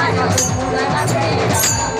爱要来雕刻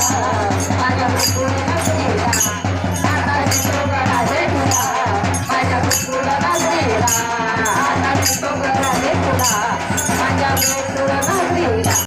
Thank you.